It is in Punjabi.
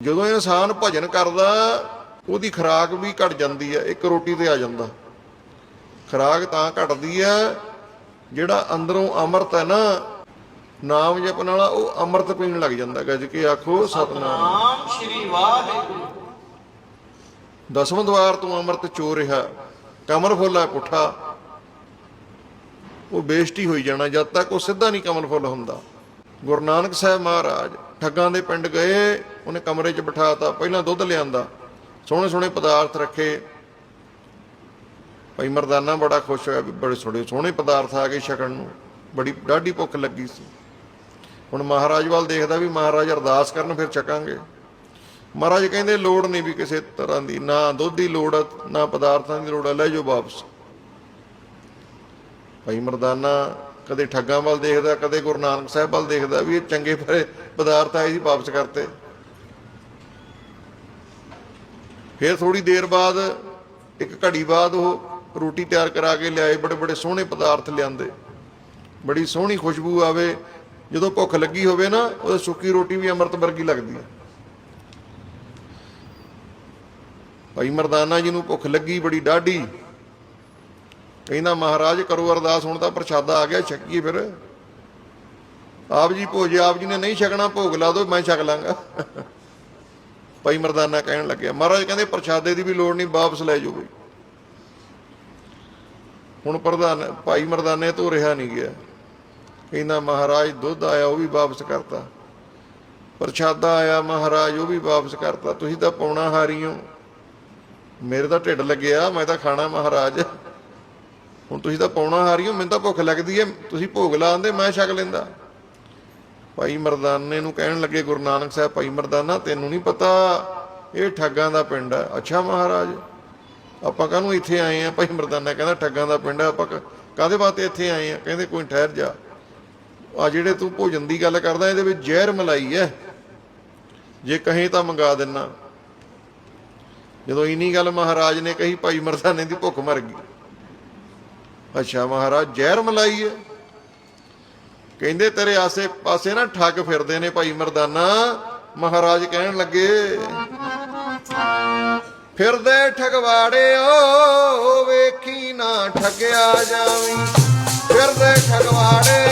ਜਦੋਂ ਇਨਸਾਨ ਭਜਨ ਕਰਦਾ ਉਹਦੀ ਖੁਰਾਕ ਵੀ ਘਟ ਜਾਂਦੀ ਹੈ ਇੱਕ ਰੋਟੀ ਤੇ ਆ ਜਾਂਦਾ। ਖੁਰਾਕ ਤਾਂ ਘਟਦੀ ਹੈ ਜਿਹੜਾ ਅੰਦਰੋਂ ਅੰਮ੍ਰਿਤ ਹੈ ਨਾ ਨਾਮ ਜਪਣ ਵਾਲਾ ਉਹ ਅੰਮ੍ਰਿਤ ਪੀਣ ਲੱਗ ਜਾਂਦਾ ਗੱਜ ਕੇ ਆਖੋ ਸਤਨਾਮ। ਨਾਮ ਸ਼੍ਰੀ ਵਾਹਿਗੁਰੂ। ਦਸਵੇਂ ਦਵਾਰ ਤੋਂ ਅੰਮ੍ਰਿਤ ਚੋ ਰਿਹਾ ਕਮਲ ਫੁੱਲ ਪੁੱਠਾ। ਉਹ ਬੇਇੱਜ਼ਤੀ ਹੋਈ ਜਾਣਾ ਜਦ ਤੱਕ ਉਹ ਸਿੱਧਾ ਨਹੀਂ ਕਮਲ ਫੁੱਲ ਹੁੰਦਾ। ਗੁਰੂ ਨਾਨਕ ਸਾਹਿਬ ਮਹਾਰਾਜ ਠੱਗਾਂ ਦੇ ਪਿੰਡ ਗਏ ਉਹਨੇ ਕਮਰੇ 'ਚ ਬਿਠਾਤਾ ਪਹਿਲਾਂ ਦੁੱਧ ਲਿਆਂਦਾ ਸੋਹਣੇ ਸੋਹਣੇ ਪਦਾਰਥ ਰੱਖੇ। ਭਾਈ ਮਰਦਾਨਾ ਬੜਾ ਖੁਸ਼ ਹੋਇਆ ਵੀ ਬੜੇ ਸੋਹਣੇ ਸੋਹਣੇ ਪਦਾਰਥ ਆ ਗਏ ਛਕਣ ਨੂੰ। ਬੜੀ ਡਾਢੀ ਭੁੱਖ ਲੱਗੀ ਸੀ। ਹੁਣ ਮਹਾਰਾਜ ਵੱਲ ਦੇਖਦਾ ਵੀ ਮਹਾਰਾਜ ਅਰਦਾਸ ਕਰਨ ਫਿਰ ਛਕਾਂਗੇ। ਮਹਾਰਾਜ ਕਹਿੰਦੇ ਲੋੜ ਨਹੀਂ ਵੀ ਕਿਸੇ ਤਰ੍ਹਾਂ ਦੀ ਨਾ ਦੁੱਧ ਦੀ ਲੋੜ ਆ, ਨਾ ਪਦਾਰਥਾਂ ਦੀ ਲੋੜ ਆ, ਲੈ ਜਾਓ ਵਾਪਸ। ਭਾਈ ਮਰਦਾਨਾ ਕਦੇ ਠੱਗਾਂ ਵੱਲ ਦੇਖਦਾ ਕਦੇ ਗੁਰੂ ਨਾਨਕ ਸਾਹਿਬ ਵੱਲ ਦੇਖਦਾ ਵੀ ਇਹ ਚੰਗੇ ਭਰੇ ਪਦਾਰਥ ਆਏ ਸੀ ਵਾਪਸ ਕਰਤੇ। ਫਿਰ ਥੋੜੀ ਦੇਰ ਬਾਅਦ, ਇੱਕ ਘੜੀ ਬਾਅਦ ਉਹ ਰੋਟੀ ਤਿਆਰ ਕਰਾ ਕੇ ਲਿਆਏ, ਬੜੇ ਬੜੇ ਸੋਹਣੇ ਪਦਾਰਥ ਲਿਆਂਦੇ। ਬੜੀ ਸੋਹਣੀ ਖੁਸ਼ਬੂ ਆਵੇ। ਜਦੋਂ ਭੁੱਖ ਲੱਗੀ ਹੋਵੇ ਨਾ ਉਹ ਸੁੱਕੀ ਰੋਟੀ ਵੀ ਅੰਮ੍ਰਿਤ ਵਰਗੀ ਲੱਗਦੀ ਹੈ। ਭਾਈ ਮਰਦਾਨਾ ਜੀ ਨੂੰ ਭੁੱਖ ਲੱਗੀ, ਬੜੀ ਡਾਢੀ। ਕਹਿੰਦਾ, ਮਹਾਰਾਜ, ਕਰੋ ਅਰਦਾਸ, ਹੁਣ ਤਾਂ ਪ੍ਰਸ਼ਾਦਾ ਆ ਗਿਆ, ਛਕੀਏ ਫਿਰ। ਆਪ ਜੀ ਭੋਜੇ, ਆਪ ਜੀ ਨੇ ਨਹੀਂ ਛਕਣਾ, ਭੋਗ ਲਾ ਦਿਓ, ਮੈਂ ਛਕ ਲਾਂਗਾ। ਭਾਈ ਮਰਦਾਨਾ ਕਹਿਣ ਲੱਗਿਆ, ਮਹਾਰਾਜ ਕਹਿੰਦੇ ਪ੍ਰਸ਼ਾਦੇ ਦੀ ਵੀ ਲੋੜ ਨਹੀਂ, ਵਾਪਸ ਲੈ ਜਾਓ ਬਈ। ਹੁਣ ਪ੍ਰਧਾਨ, ਭਾਈ ਮਰਦਾਨੇ ਤੋਂ ਰਿਹਾ ਨਹੀਂ ਗਿਆ। ਕਹਿੰਦਾ, ਮਹਾਰਾਜ ਦੁੱਧ ਆਇਆ, ਉਹ ਵੀ ਵਾਪਸ ਕਰਤਾ। ਪ੍ਰਸ਼ਾਦਾ ਆਇਆ, ਮਹਾਰਾਜ ਉਹ ਵੀ ਵਾਪਸ ਕਰਤਾ। ਤੁਸੀਂ ਤਾਂ ਪੌਣਾ ਹਾਰੀ ਹੋ। ਮੇਰੇ ਤਾਂ ਢਿੱਡ ਲੱਗਿਆ, ਮੈਂ ਤਾਂ ਖਾਣਾ, ਮਹਾਰਾਜ। ਹੁਣ ਤੁਸੀਂ ਤਾਂ ਪੌਣਾ ਹਾਰੀ ਹੋ, ਮੈਨੂੰ ਤਾਂ ਭੁੱਖ ਲੱਗਦੀ ਹੈ। ਤੁਸੀਂ ਭੋਗ ਲਾਉਂਦੇ, ਮੈਂ ਛਕ ਲੈਂਦਾ। ਭਾਈ ਮਰਦਾਨੇ ਨੂੰ ਕਹਿਣ ਲੱਗੇ ਗੁਰੂ ਨਾਨਕ ਸਾਹਿਬ, ਭਾਈ ਮਰਦਾਨਾ, ਤੈਨੂੰ ਨਹੀਂ ਪਤਾ ਇਹ ਠੱਗਾਂ ਦਾ ਪਿੰਡ ਹੈ। ਅੱਛਾ ਮਹਾਰਾਜ, ਆਪਾਂ ਕਾਹਨੂੰ ਇੱਥੇ ਆਏ ਆ? ਭਾਈ ਮਰਦਾਨਾ ਕਹਿੰਦਾ, ਠੱਗਾਂ ਦਾ ਪਿੰਡ ਹੈ, ਆਪਾਂ ਕ- ਕਾਹਦੇ ਵਾਸਤੇ ਇੱਥੇ ਆਏ ਆ? ਕਹਿੰਦੇ, ਕੋਈ ਠਹਿਰ ਜਾ। ਆ ਜਿਹੜੇ ਤੂੰ ਭੋਜਨ ਦੀ ਗੱਲ ਕਰਦਾ, ਇਹਦੇ ਵਿੱਚ ਜ਼ਹਿਰ ਮਲਾਈ ਹੈ। ਜੇ ਕਹੇ ਤਾਂ ਮੰਗਾ ਦੇਣਾ ਜਦੋਂ ਇਨੀ ਗੱਲ ਮਹਾਰਾਜ ਨੇ ਕਹੀ, ਭਾਈ ਮਰਦਾਨੇ ਦੀ ਭੁੱਖ ਮਰ ਗਈ। ਅੱਛਾ ਮਹਾਰਾਜ, ਜ਼ਹਿਰ ਮਲਾਈ ਹੈ। ਕਹਿੰਦੇ ਤੇਰੇ ਆਸੇ ਪਾਸੇ ਨਾ ਠੱਗ ਫਿਰਦੇ ਨੇ ਭਾਈ ਮਰਦਾਨਾ। ਮਹਾਰਾਜ ਕਹਿਣ ਲੱਗੇ, ਫਿਰਦੇ ਠਗਵਾੜਿਓ ਵੇਖੀ ਨਾ ਠੱਗਿਆ ਜਾਵੀਂ। ਫਿਰਦੇ ਠਗਵਾੜੇ